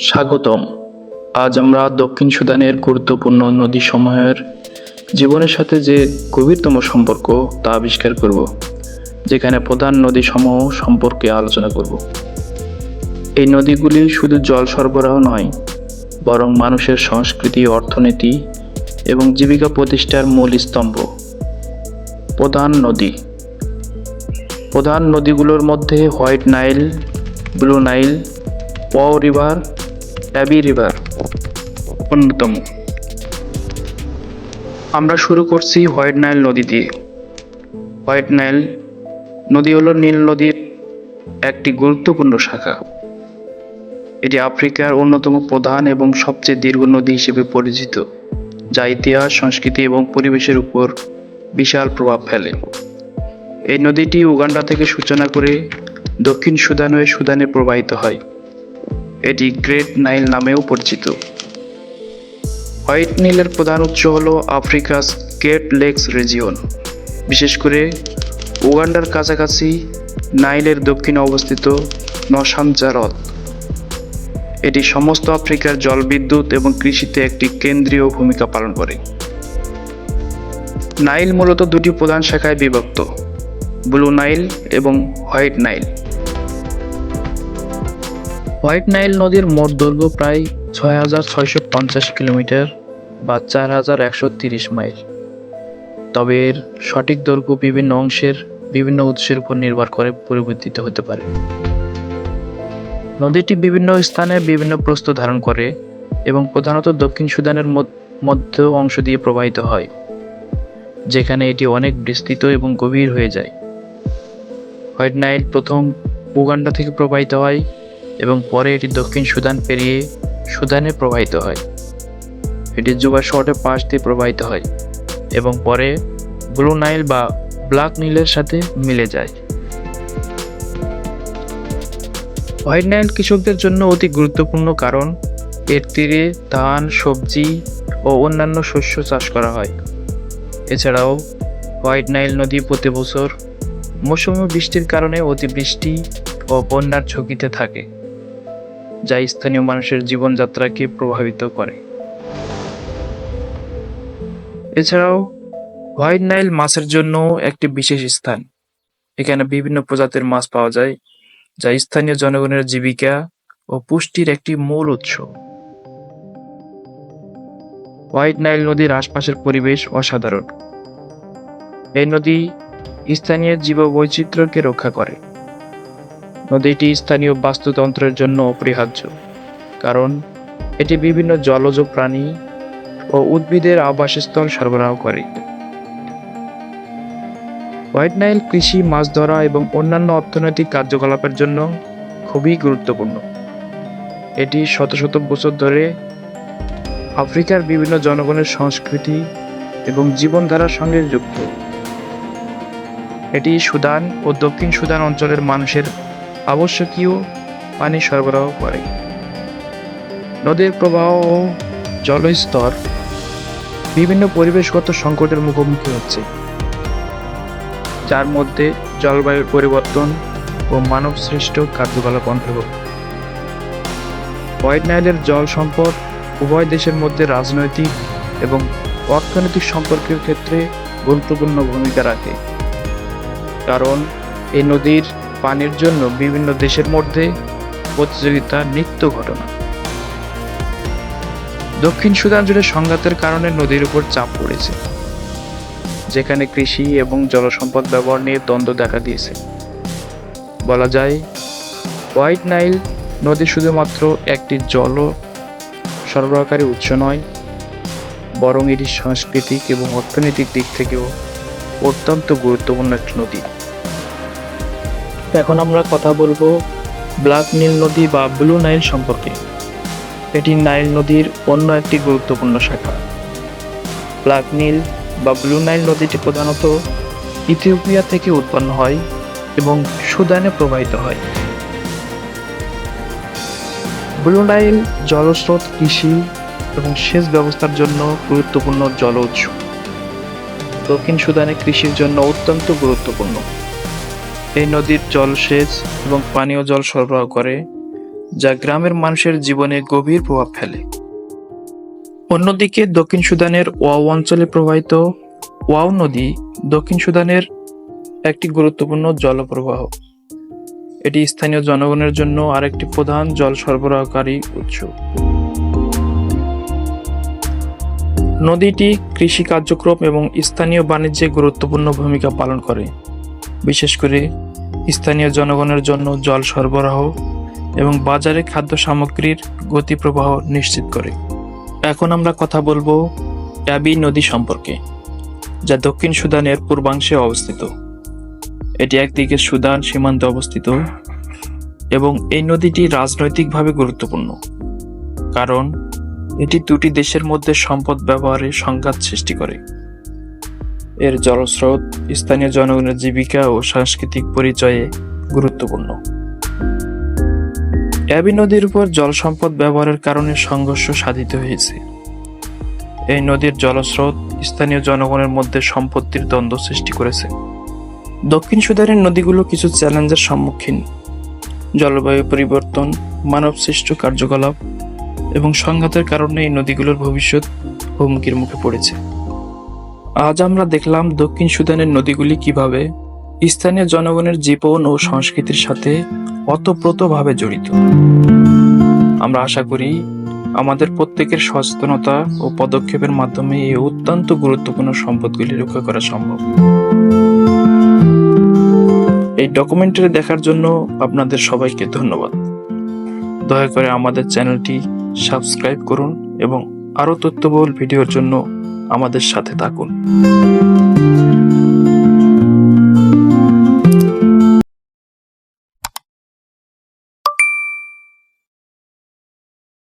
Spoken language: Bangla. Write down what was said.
স্বাগতম। আজ আমরা দক্ষিণ সুদানের গুরুত্বপূর্ণ নদীসমূহের জীবনের সাথে যে গভীরতম সম্পর্ক তা আবিষ্কার করব, যেখানে প্রধান নদীসমূহ সম্পর্কে আলোচনা করব। এই নদীগুলি শুধু জল সরবরাহ নয়, বরং মানুষের সংস্কৃতি, অর্থনীতি এবং জীবিকা প্রতিষ্ঠার মূল স্তম্ভ। প্রধান নদী। প্রধান নদীগুলোর মধ্যে হোয়াইট নাইল, ব্লু নাইল, পাও রিভার ট্যাবি রিভার। অন্যতম। আমরা শুরু করছি হোয়াইট নাইল নদী দিয়ে। হোয়াইট নাইল নদী হলো নীল নদীর একটি গুরুত্বপূর্ণ শাখা। এটি আফ্রিকার অন্যতম প্রধান এবং সবচেয়ে দীর্ঘ নদী হিসেবে পরিচিত, যা ইতিহাস, সংস্কৃতি এবং পরিবেশের উপর বিশাল প্রভাব ফেলে। এই নদীটি উগান্ডা থেকে সূচনা করে দক্ষিণ সুদান হয়ে সুদানে প্রবাহিত হয়। এটি গ্রেট নাইল নামেও পরিচিত। হোয়াইট নীলের প্রধান উৎস হল আফ্রিকাস গ্রেট লেকস রিজিয়ন। বিশেষ করে উগান্ডার কাছাকাছি নাইলের দক্ষিণে অবস্থিত নশাঞ্জা হ্রদ। এটি সমস্ত আফ্রিকার জলবিদ্যুৎ এবং কৃষিতে একটি কেন্দ্রীয় ভূমিকা পালন করে। নাইল মূলত দুটি প্রধান শাখায় বিভক্ত, ব্লু নাইল এবং হোয়াইট নাইল। হোয়াইট নাইল নদীর মোট দৈর্ঘ্য প্রায় ছয় হাজার ছয়শো পঞ্চাশ কিলোমিটার বা চার হাজার একশো তিরিশ মাইল। তবে এর সঠিক দৈর্ঘ্য বিভিন্ন অংশের বিভিন্ন উৎসের উপর নির্ভর করে পরিবর্তিত হতে পারে। নদীটি বিভিন্ন স্থানে বিভিন্ন প্রস্থ ধারণ করে এবং প্রধানত দক্ষিণ সুদানের মধ্য অংশ দিয়ে প্রবাহিত হয়, যেখানে এটি অনেক বিস্তৃত এবং গভীর হয়ে যায়। হোয়াইট নাইল প্রথম উগান্ডা থেকে প্রবাহিত হয় এবং পরে এটি দক্ষিণ সুদান পেরিয়ে সুদানে প্রবাহিত হয়। এটি জুবা শহরের পাশ দিয়ে প্রবাহিত হয় এবং পরে ব্লু নাইল বা ব্ল্যাক নীলের সাথে মিলে যায়। হোয়াইট নাইল কৃষকদের জন্য অতি গুরুত্বপূর্ণ কারণ, এর তীরে ধান, সবজি ও অন্যান্য শস্য চাষ করা হয়। এছাড়াও হোয়াইট নাইল নদী প্রতি বছর মৌসুমী বৃষ্টির কারণে অতিবৃষ্টি ও বন্যার ঝুঁকিতে থাকে। যা স্থানীয় মানুষের জীবনযাত্রাকে প্রভাবিত করে। এছাড়াও, হোয়াইট নাইল মাছের জন্য একটি বিশেষ স্থান। এখানে বিভিন্ন প্রজাতির মাছ পাওয়া যায়, যা স্থানীয় জনগণের জীবিকা ও পুষ্টির একটি মূল উৎস। হোয়াইট নাইল নদীর আশপাশের পরিবেশ অসাধারণ। এই নদী স্থানীয় জীববৈচিত্র্যকে রক্ষা করে। নদীটি স্থানীয় বাস্তুতন্ত্রের জন্য অপরিহার্য, কারণ এটি বিভিন্ন জলজ প্রাণী ও উদ্ভিদের আবাসস্থল সরবরাহ করে। হোয়াইট নাইল কৃষি, মাছ ধরা এবং অন্যান্য অর্থনৈতিক কার্যকলাপের জন্য খুবই গুরুত্বপূর্ণ। এটি শত শত বছর ধরে আফ্রিকার বিভিন্ন জনগণের সংস্কৃতি এবং জীবনধারার সঙ্গে যুক্ত। এটি সুদান ও দক্ষিণ সুদান অঞ্চলের মানুষের আবশ্যকীয় পানি সরবরাহ করে। নদীর প্রবাহ ও জলস্তর বিভিন্ন পরিবেশগত সংকটের মুখোমুখি হচ্ছে, যার মধ্যে জলবায়ুর পরিবর্তন ও মানব সৃষ্ট কার্যকলাপ অন্তর্ভুক্ত। হোয়াইট নাইলের জল সম্পদ উভয় দেশের মধ্যে রাজনৈতিক এবং অর্থনৈতিক সম্পর্কের ক্ষেত্রে গুরুত্বপূর্ণ ভূমিকা রাখে, কারণ এই নদীর পানির জন্য বিভিন্ন দেশের মধ্যে প্রতিযোগিতা, নিত্য ঘটনা। দক্ষিণ সুদান জুড়ে সংঘাতের কারণে নদীর উপর চাপ পড়েছে, যেখানে কৃষি এবং জলসম্পদ ব্যবহার নিয়ে দ্বন্দ্ব দেখা দিয়েছে। বলা যায়, হোয়াইট নাইল নদী শুধুমাত্র একটি জল সরবরাহকারী উৎস নয়, বরং এটি সাংস্কৃতিক এবং অর্থনৈতিক দিক থেকেও অত্যন্ত গুরুত্বপূর্ণ একটি নদী। এখন আমরা কথা বলব ব্ল্যাক নীল নদী বা ব্লু নাইল সম্পর্কে। এটি নাইল নদীর অন্য একটি গুরুত্বপূর্ণ শাখা। ব্ল্যাক নীল বা ব্লু নাইল নদীটি প্রধানত ইথিওপিয়া থেকে উৎপন্ন হয় এবং সুদানে প্রবাহিত হয়। ব্লু নাইল জলস্রোত, কৃষি এবং সেচ ব্যবস্থার জন্য গুরুত্বপূর্ণ জল উৎস। দক্ষিণ সুদানে কৃষির জন্য অত্যন্ত গুরুত্বপূর্ণ। এই নদীর জলসেচ এবং পানীয় জল সরবরাহ করে, যা গ্রামের মানুষের জীবনে গভীর প্রভাব ফেলে। অন্যদিকে দক্ষিণ সুদানের ওয়াও অঞ্চলে প্রবাহিত ওয়াও নদী দক্ষিণ সুদানের একটি গুরুত্বপূর্ণ জলপ্রবাহ। এটি স্থানীয় জনগণের জন্য আরেকটি প্রধান জল সরবরাহকারী উৎস। নদীটি কৃষি কার্যক্রম এবং স্থানীয় বাণিজ্যে গুরুত্বপূর্ণ ভূমিকা পালন করে। বিশেষ করে স্থানীয় জনগণের জন্য জল সরবরাহ এবং বাজারে খাদ্য সামগ্রীর গতি প্রবাহ নিশ্চিত করে। এখন আমরা কথা বলব অ্যাবি নদী সম্পর্কে, যা দক্ষিণ সুদানের পূর্বাংশে অবস্থিত। এটি একদিকে সুদান সীমান্তে অবস্থিত এবং এই নদীটি রাজনৈতিকভাবে গুরুত্বপূর্ণ, কারণ এটি দুটি দেশের মধ্যে সম্পদ ব্যবহারে সংঘাত সৃষ্টি করে। এর জলস্রোত স্থানীয় জনগণের জীবিকা ও সাংস্কৃতিক পরিচয়ে গুরুত্বপূর্ণ। অ্যাবি নদীর উপর জল সম্পদ ব্যবহারের কারণে সংঘর্ষ সাধিত হয়েছে। এই নদীর জলস্রোত স্থানীয় জনগণের মধ্যে সম্পত্তির দ্বন্দ্ব সৃষ্টি করেছে। দক্ষিণ সুদানের নদীগুলো কিছু চ্যালেঞ্জের সম্মুখীন। জলবায়ু পরিবর্তন মানব সৃষ্ট কার্যকলাপ এবং সংঘাতের কারণে এই নদীগুলোর ভবিষ্যৎ হুমকির মুখে পড়েছে। আজ আমরা দেখলাম দক্ষিণ সুদানের নদীগুলি কীভাবে স্থানীয় জনগণের জীবন ও সংস্কৃতির সাথে অতপ্রতভাবে জড়িত। আমরা আশা করি আমাদের প্রত্যেকের সচেতনতা ও পদক্ষেপের মাধ্যমে এই অত্যন্ত গুরুত্বপূর্ণ সম্পদগুলি রক্ষা করা সম্ভব। এই ডকুমেন্টারি দেখার জন্য আপনাদের সবাইকে ধন্যবাদ। দয়া করে আমাদের চ্যানেলটি সাবস্ক্রাইব করুন এবং আরও তথ্যবহুল ভিডিওর জন্য আমাদের সাথে থাকুন।